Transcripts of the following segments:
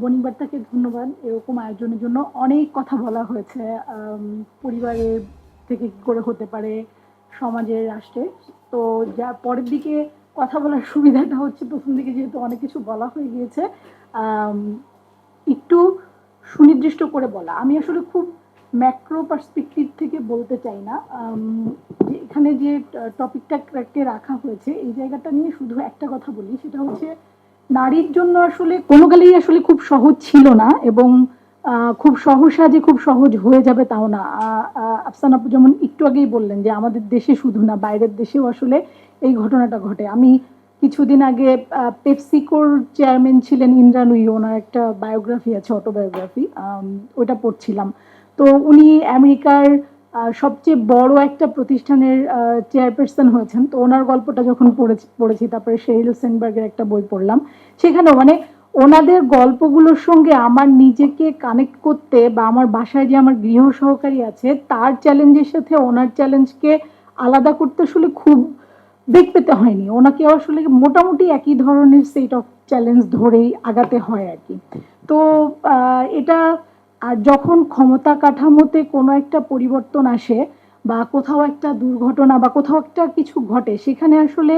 বণিকবার্তাকে ধন্যবাদ। এরকম আয়োজনের জন্য অনেক কথা বলা হয়েছে আম, পরিবারের থেকে কি করে হতে পারে সমাজের রাষ্ট্রে। তো যা পরের দিকে কথা বলার সুবিধাটা হচ্ছে প্রথম দিকে যেহেতু অনেক কিছু বলা হয়ে গিয়েছে একটু সুনির্দিষ্ট করে বলা। আমি আসলে খুব ম্যাক্রো পার্সপেক্টিভ থেকে বলতে চাই না। এখানে যে টপিকটাকে রাখা হয়েছে এই জায়গাটা নিয়ে শুধু একটা কথা বলি সেটা হচ্ছে নারীর জন্য আসলে কোনো কালেই আসলে খুব সহজ ছিল না এবং খুব সহসা যে খুব সহজ হয়ে যাবে তাও না। আফসান আপু যেমন একটু আগেই বললেন যে আমাদের দেশে শুধু না, বাইরের দেশেও আসলে এই ঘটনাটা ঘটে। আমি কিছুদিন আগে পেপসিকোর চেয়ারম্যান ছিলেন ইন্দ্রানুই ওনার একটা বায়োগ্রাফি আছে, অটোবায়োগ্রাফি ওটা পড়ছিলাম। তো উনি আমেরিকার সবচেয়ে বড় একটা প্রতিষ্ঠানের চেয়ারপারসন হয়েছেন। তো ওনার গল্পটা যখন পড়েছি পড়েছি, তারপরে শেরিল সেনবার্গের একটা বই পড়লাম। সেখানেও মানে ওনাদের গল্পগুলোর সঙ্গে আমার নিজেকে কানেক্ট করতে বা আমার বাসায় যে আমার গৃহ সহকারী আছে, তার চ্যালেঞ্জের সাথে ওনার চ্যালেঞ্জকে আলাদা করতে আসলে খুব বেগ পেতে হয়নি। ওনাকে আসলে মোটামুটি একই ধরনের সেট অফ চ্যালেঞ্জ ধরেই আগাতে হয় আর কি। তো এটা আর যখন ক্ষমতা কাঠামোতে কোনো একটা পরিবর্তন আসে বা কোথাও একটা দুর্ঘটনা বা কোথাও একটা কিছু ঘটে, সেখানে আসলে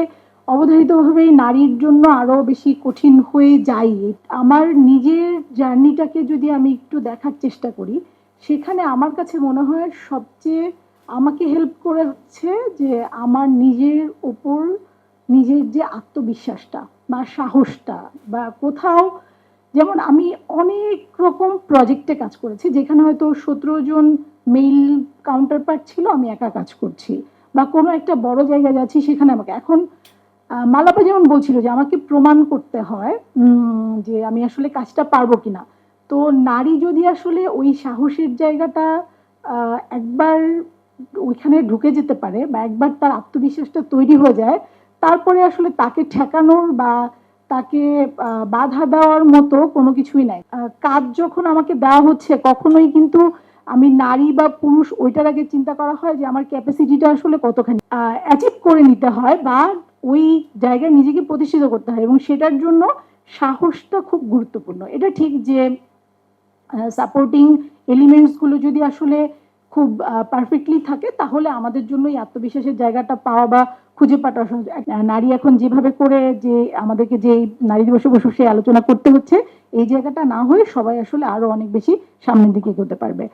অবধারিতভাবেই নারীর জন্য আরও বেশি কঠিন হয়ে যায় আমার নিজের জার্নিটাকে যদি আমি একটু দেখার চেষ্টা করি, সেখানে আমার কাছে মনে হয় সবচেয়ে আমাকে হেল্প করে হচ্ছে যে আমার নিজের ওপর নিজের যে আত্মবিশ্বাসটা বা সাহসটা বা কোথাও যেমন আমি অনেক রকম প্রজেক্টে কাজ করেছি, যেখানে হয়তো সতেরো জন মেইল কাউন্টার পার্ট ছিল, আমি একা কাজ করছি। বা কোনো একটা বড় জায়গায় যাচ্ছি, সেখানে আমাকে, এখন মালাপা যেমন বলছিল যে আমাকে প্রমাণ করতে হয় যে আমি আসলে কাজটা পারব কিনা। তো নারী যদি আসলে ওই সাহসের জায়গাটা একবার ওইখানে ঢুকে যেতে পারে বা একবার তার আত্মবিশ্বাসটা তৈরি হয়ে যায়, তারপরে আসলে তাকে ঠেকানোর বা তাকে বাধা দেওয়ার মতো কোনো কিছুই নাই। কাজ যখন আমাকে দেওয়া হচ্ছে, কখনোই কিন্তু আমি নারী বা পুরুষ ওইটার আগে চিন্তা করা হয় যে আমার ক্যাপাসিটিটা আসলে কতখানি। অ্যাচিভ করে নিতে হয় বা ওই জায়গায় নিজেকে প্রতিষ্ঠিত করতে হয় এবং সেটার জন্য সাহসটা খুব গুরুত্বপূর্ণ। এটা ঠিক যে সাপোর্টিং এলিমেন্টসগুলো যদি আসলে খুব পারফেক্টলি থাকে, তাহলে আমাদের জন্য এই আত্মবিশ্বাসের জায়গাটা পাওয়া বা খুঁজে পাওয়া। নারী এখন যেভাবে করে যে আমাদেরকে যে নারী দিবসে বসে সে আলোচনা করতে হচ্ছে, এই জায়গাটা না হয়ে সবাই আসলে আরও অনেক বেশি সামনের দিকে এগোতে পারবে